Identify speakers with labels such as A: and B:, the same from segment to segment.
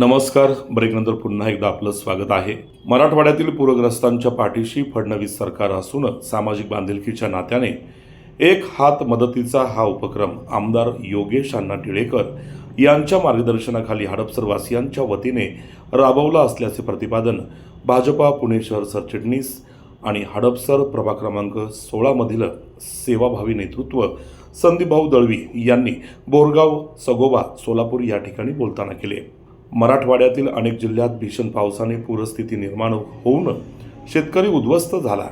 A: नमस्कार. ब्रेकनंतर पुन्हा एकदा आपलं स्वागत आहे. मराठवाड्यातील पूरग्रस्तांच्या पाठीशी फडणवीस सरकार असून सामाजिक बांधिलकीच्या नात्याने एक हात मदतीचा हा उपक्रम आमदार योगेश अण्णा टिळेकर यांच्या मार्गदर्शनाखाली हडपसरवासियांच्या वतीने राबवला असल्याचे प्रतिपादन भाजपा पुणे शहर सरचिटणीस आणि हडपसर प्रभाग क्रमांक सोळामधील सेवाभावी नेतृत्व संदीपभाऊ दळवी यांनी बोरगाव सगोबा सोलापूर या ठिकाणी बोलताना केले. मराठवाड्यातील अनेक जिल्ह्यात भीषण पावसाने पूरस्थिती निर्माण होऊन शेतकरी उद्ध्वस्त झाला.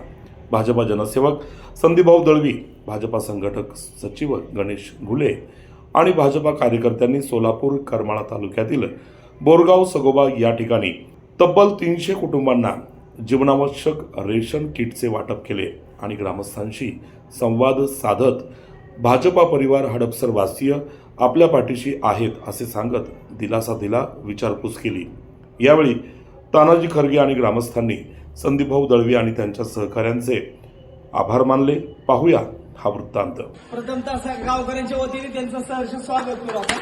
A: भाजपा जनसेवक संदीपभाऊ दळवी भाजपा संघटक सचिव गणेश घुले आणि भाजपा कार्यकर्त्यांनी सोलापूर करमाळा तालुक्यातील बोरगाव सगोबा या ठिकाणी तब्बल तीनशे कुटुंबांना जीवनावश्यक रेशन किटचे वाटप केले आणि ग्रामस्थांशी संवाद साधत भाजपा परिवार हडपसरवासीय आपल्या पाठीशी आहेत असे सांगत दिलासा दिला विचारपूस केली. यावेळी तानाजी खरगे आणि ग्रामस्थांनी संदीपभाऊ दळवी आणि त्यांच्या सहकाऱ्यांचे आभार मानले. पाहूया हा वृत्तांत.
B: प्रथमतः गावकऱ्यांच्या वतीने त्यांचं सहर्ष स्वागत करू आपण.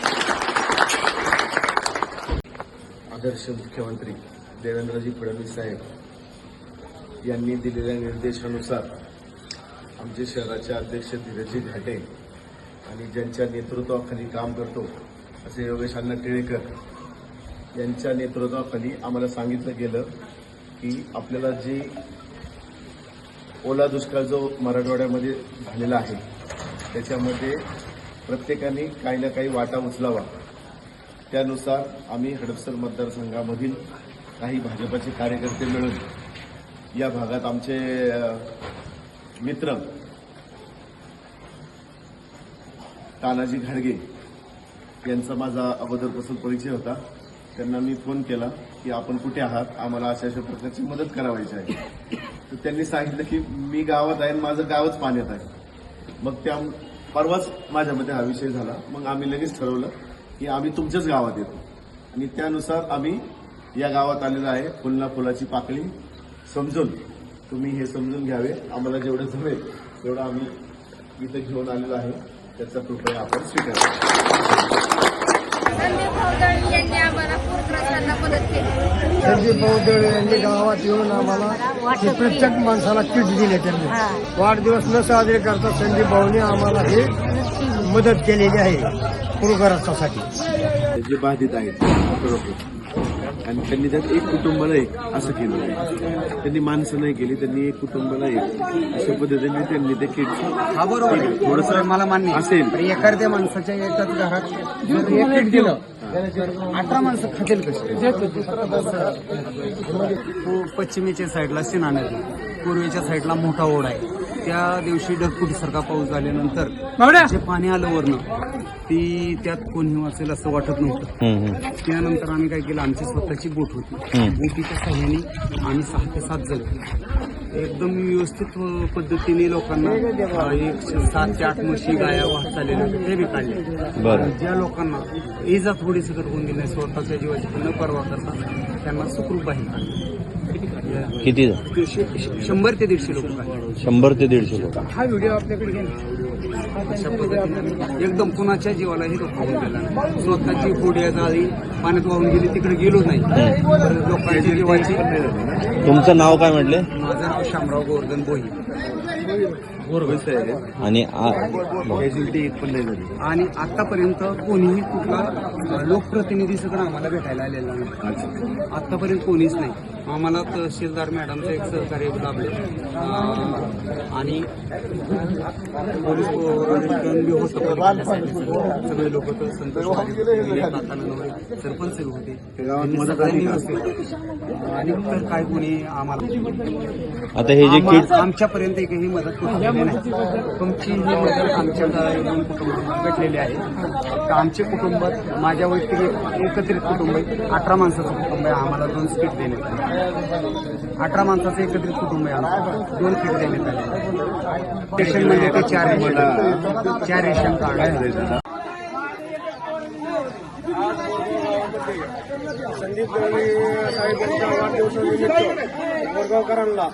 C: आदर्श मुख्यमंत्री देवेंद्रजी फडणवीस साहेब यांनी दिलेल्या निर्देशानुसार आमचे शहराचे अध्यक्ष धीरजी घाटे आणि ज्यांच्या नेतृत्वाखाली काम करतो असे योगेश अण्णा टिळेकर यांच्या नेतृत्वाखाली आम्हाला सांगितलं गेलं की आपल्याला जी ओला दुष्काळ जो मराठवाड्यामध्ये झालेला आहे त्याच्यामध्ये प्रत्येकाने काही ना काही वाटा उचलावा. त्यानुसार आम्ही हडपसर मतदारसंघामधील काही भाजपाचे कार्यकर्ते मिळून या भागात आमचे मित्र तानाजी घाडगे यांचा माझा अगोदरपासून परिचय होता. त्यांना मी फोन केला की आपण कुठे आहात? आम्हाला अशा अशा प्रकारची मदत करावायची आहे. तर त्यांनी सांगितलं की मी गावात आहे आणि माझं गावच पाण्यात आहे. मग त्या परवाच माझ्यामध्ये हा विषय झाला. मग आम्ही लगेच ठरवलं की आम्ही तुमच्याच गावात येतो. आणि त्यानुसार आम्ही या गावात आलेलो आहे फुलना फुलाची पाकळी. समजून तुम्ही हे समजून घ्यावे. आम्हाला जेवढं जमेल तेवढं आम्ही इथं घेऊन आलेलो आहे. त्याचा कृपया आपण स्वीकार
D: यांनी आम्हाला मदत केली.
E: यांनी गावात येऊन आम्हाला हे प्रत्येक माणसाला किट दिले त्यांनी. वाढदिवस न साजरे करता संदीप भाऊने आम्हाला हे मदत केलेली आहे. पूरग्रस्तासाठी.
C: जे बाधित आहेत आणि त्यांनी त्यात एक कुटुंबाला एक असं केलं आहे त्यांनी माणसं नाही केली त्यांनी एक कुटुंबाला एक अशा पद्धतीने त्यांनी ते किट
E: हा बरोबर.
C: थोडस
E: मला मान्य
C: असेल.
E: पण एखाद्या माणसाच्या एकाच घरात जर एक किट दिलं अठरा माणसं खातील कशी?
F: पू- पश्चिमेच्या साईडला सिना नदी पूर्वेच्या साईडला मोठा ओढा आहे. त्या दिवशी ढगफुटीसारखा पाऊस झाल्यानंतर जे पाणी आलं वरनं ती त्यात कोणी वाचेल असं वाटत नव्हतं. त्यानंतर आम्ही काय केलं आमची स्वतःची बोट होती. बोटीच्या सहाय्याने आम्ही सहा ते सात जण. एकदम व्यवस्थित पद्धतीने लोकांना एक सात ते आठ म्हशी गाया वाहत होत्या, ते बी काढले. आणि ज्या लोकांना इजा थोडीशी होऊन गेली स्वतःच्या जीवाची न परवा करता त्यांना सुखरूप बाहेर काढले.
G: किती?
F: शंभर ते दीडशे लोक.
G: शंभर ते दीडशे लोक.
F: हा व्हिडिओ आपल्याकडे घे ना. अशा पद्धतीने एकदम कुणाच्या गेला नाही. स्वतःची पुढे जाळी. पाण्यात वाहून गेली तिकडे गेलो नाही. लोकांची जीवाची.
G: तुमचं नाव काय म्हटले?
F: माझं नाव शामराव गोवर्धन बोही.
G: आणि
F: आणि आतापर्यंत कोणीही कुठला लोकप्रतिनिधी सुद्धा आम्हाला भेटायला आलेला नाही. आतापर्यंत कोणीच नाही. आम्हाला तहसीलदार मॅडमचं एक सहकार्य लाभले आणि पोलीस बी होतं. सगळे लोक तर संतोष सरपंच होते. आणि तर काय कोणी आम्हाला
G: आता हे जे
F: आमच्यापर्यंत एकही मदत पोहोचलेली नाही. तुमची ही मदत आमच्या दोन कुटुंबात भेटलेली आहे. तर आमचे कुटुंबात माझ्या वैयक्तिक एक- एकत्रित कुटुंब आहे. अठरा माणसाचं कुटुंब आहे. आम्हाला दोन स्पीट देण्यात आले. अठरा माणसाचं एकत्रित कुटुंब आहे आमचं. दोन स्पीट देण्यात आले रेशन म्हणजे ते चार रेशन चार रेशन कार्ड आहे
E: संदीप दळवी साहेबांच्या वाढदिवसानिमित्त बोरगावकरांना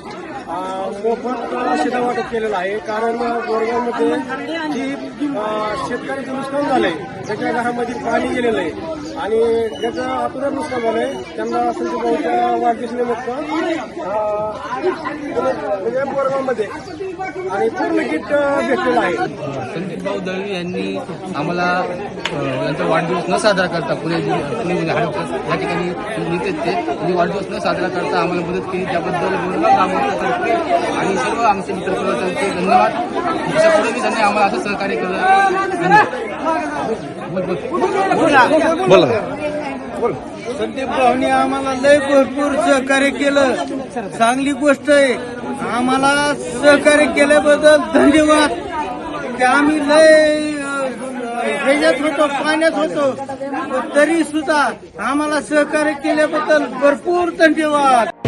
E: मोफत शिधा वाटप केलेलं आहे. कारण बोरगावमध्ये जी अं, शेतकऱ्याचं नुकसान झालंय त्याच्या घरामध्ये पाणी गेलेलं आहे. आणि ज्याचं अपुरं नुकसान झालंय त्यांना संजय भाऊच्या वाढदिवस निमित्त म्हणजे बोरगावमध्ये आणि पूर्ण किट भेटलेलं आहे.
H: संदीप भाऊ दळवी यांनी आम्हाला अ, यांचा वाढदिवस न साजरा करता पुणे जिल्हा- पुणे जिल्हा हडपसर या ठिकाणी नेते ते त्यांनी वाढदिवस न साजरा करता आम्हाला मदत केली. त्याबद्दल बोलणं ग्रामस्थांतर्फे आणि सर्व आमचे मित्रपरिवारांचे धन्यवाद. अशा पुढे त्यांनी आम्हाला असं सहकार्य केलं. धन्यवाद.
G: बोला.
E: संदीप भाऊनी आम्हाला लय भरपूर सहकार्य केलं. चांगली गोष्ट आहे. आम्हाला सहकार्य केल्याबद्दल धन्यवाद. की आम्ही लय अं, ह्याच्यात होतो पाण्यात होतो. तरी सुद्धा आम्हाला सहकार्य केल्याबद्दल भरपूर धन्यवाद.